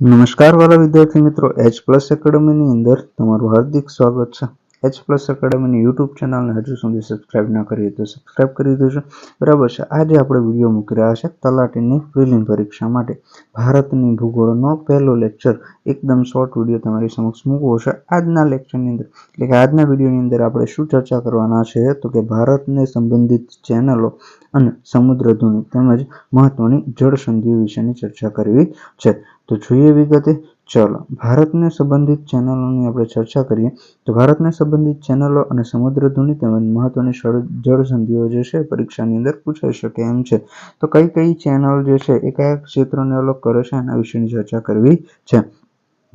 નમસ્કાર વાલા વિદ્યાર્થી મિત્રો એચ પ્લસ એકેડમીની અંદર તમારું હાર્દિક સ્વાગત છે. એચ પ્લસ એકેડમીની યુટ્યુબ ચેનલને હજુ સુધી સબસ્ક્રાઇબ ના કરી તો સબસ્ક્રાઇબ કરી દેજો. બરાબર છે. આજે આપણે વીડિયો મૂકી રહ્યા છે તલાટીની પ્રિલિમ પરીક્ષા માટે. ભારતની ભૂગોળનો પહેલો લેક્ચર એકદમ શોર્ટ વીડિયો તમારી સમક્ષ મૂકવો છે. આજના લેક્ચરની અંદર, એટલે કે આજના વિડીયોની અંદર આપણે શું ચર્ચા કરવાના છે? તો કે ભારતને સંબંધિત ચેનલો અને સમુદ્રધુની તેમજ મહત્વની જળસંધિઓ વિશેની ચર્ચા કરવી છે. તો જોઈએ વિગતે ચલો, ભારતને સંબંધિત ચેનલોની આપણે ચર્ચા કરીએ. તો ભારતને સંબંધિત ચેનલો અને સમુદ્રધુની તેમજ મહત્વની જળ સંધિઓ જે છે, પરીક્ષાની અંદર પૂછાઈ શકે એમ છે. તો કઈ કઈ ચેનલ જે છે, એ કયા ક્ષેત્રોને અલગ કરે છે, એના વિશેની ચર્ચા કરવી છે.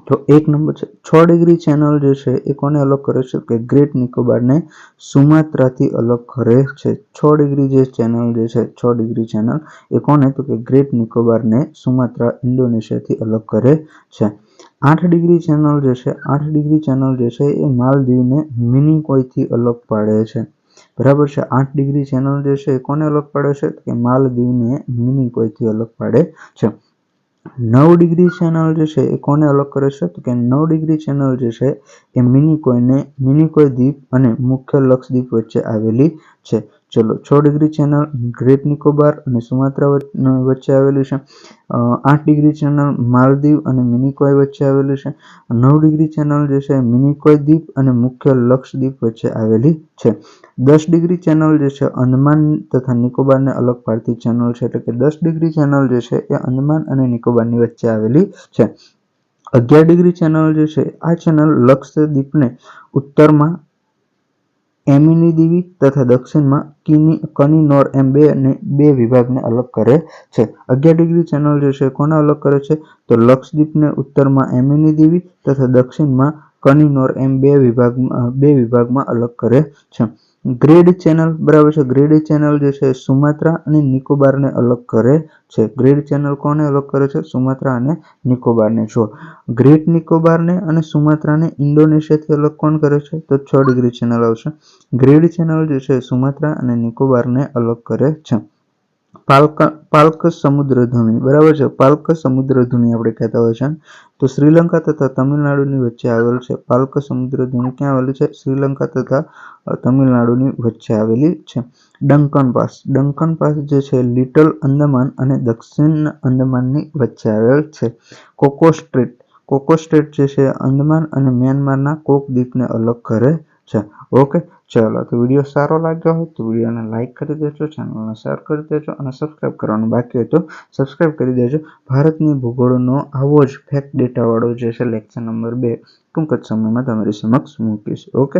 તો એક નંબર છે. છ ડિગ્રી ચેનલ જે છે, એ કોને અલગ કરે છે? કે ગ્રેટ નિકોબારને સુમાત્રાથી અલગ કરે છે. છ ડિગ્રી જે ચેનલ જે છે, છ ડિગ્રી ચેનલ, એ કોને? તો કે ગ્રેટ નિકોબારને સુમાત્રા ઇન્ડોનેશિયાથી અલગ કરે છે. આઠ ડિગ્રી ચેનલ જે છે, આઠ ડિગ્રી ચેનલ જે છે, એ માલદીવને મિની કોઈથી અલગ પાડે છે. બરાબર છે. આઠ ડિગ્રી ચેનલ જે છે, એ કોને અલગ પાડે છે? કે માલદીવને મિની કોઈથી અલગ પાડે છે. નવ ડિગ્રી ચેનલ જે છે એ કોને અલગ કરે છે? તો કે નવ ડિગ્રી ચેનલ જે છે એ મિનિકોયને, મિનિકોય દ્વીપ અને મુખ્ય લક્ષદ્વીપ વચ્ચે આવેલી છે. ચલો, છ ડિગ્રી ચેનલ ગ્રેટ નિકોબાર અને સુમાત્રા વચ્ચે આવેલી છે. આઠ ડિગ્રી ચેનલ માલદીવ અને મિનિકોય વચ્ચે આવેલી છે. નવ ડિગ્રી ચેનલ જે છે મિનિકોય દ્વીપ અને મુખ્ય લક્ષદ્વીપ વચ્ચે આવેલી છે. દસ ડિગ્રી ચેનલ જે છે અંદમાન તથા નિકોબારને અલગ પાડતી ચેનલ છે. એટલે કે દસ ડિગ્રી ચેનલ જે છે એ અંદમાન અને નિકોબારની વચ્ચે આવેલી છે. અગિયાર ડિગ્રી ચેનલ જે છે આ ચેનલ લક્ષદ્વીપને ઉત્તરમાં એમિની દીવી તથા દક્ષિણમાં કિની કનિનોર એમ બે અને બે વિભાગને અલગ કરે છે. અગિયાર ડિગ્રી ચેનલ જે છે કોને અલગ કરે છે? તો લક્ષદ્વીપને ઉત્તરમાં એમિની દીવી તથા દક્ષિણમાં કનિનોર એમ બે વિભાગમાં બે વિભાગમાં અલગ કરે છે. ગ્રેડ ચેનલ, બરાબર છે? ગ્રીડ ચેનલ જે છે, સુમાત્રા અને નિકોબારને અલગ કરે છે. ગ્રેડ ચેનલ કોને અલગ કરે છે? સુમાત્રા અને નિકોબારને. જો ગ્રેટ નિકોબારને અને સુમાત્રાને ઇન્ડોનેશિયાથી અલગ કોણ કરે છે? તો છ ડિગ્રી ચેનલ આવશે. ગ્રેડ ચેનલ જે છે, સુમાત્રા અને નિકોબારને અલગ કરે છે. પાલક, પાલ્ક સમુદ્ર ધુની બરાબર છે? પાલક સમુદ્ર ધૂમિ આપણે કહેતા હોય છે. તો શ્રીલંકા તથા તમિલનાડુની વચ્ચે આવેલ છે. પાલક સમુદ્ર ધુની ક્યાં આવેલું છે? શ્રીલંકા તથા તમિલનાડુની વચ્ચે આવેલી છે. Duncan pass. ડંકન પાસ જે છે, લિટલ અંદમાન અને દક્ષિણ અંદમાનની વચ્ચે આવેલ છે. Cocoa street. કોકો સ્ટ્રેટ જે છે, અંદમાન અને મ્યાનમારના કોક દ્વીપને અલગ કરે છે. ઓકે ચાલો, તો વીડિયો સારો લાગ્યો હોય તો વિડીયોને લાઇક કરી દેજો ચેનલને શેર કરી દેજો અને સબસ્ક્રાઈબ કરવાનું બાકી હોય તો સબસ્ક્રાઈબ કરી દેજો. ભારતની ભૂગોળનો આવો જ ફેક્ટ ડેટાવાળો જે છે લેક્ચર નંબર બે, ટૂંક જ સમયમાં તમારી સમક્ષ મૂકીશ. ઓકે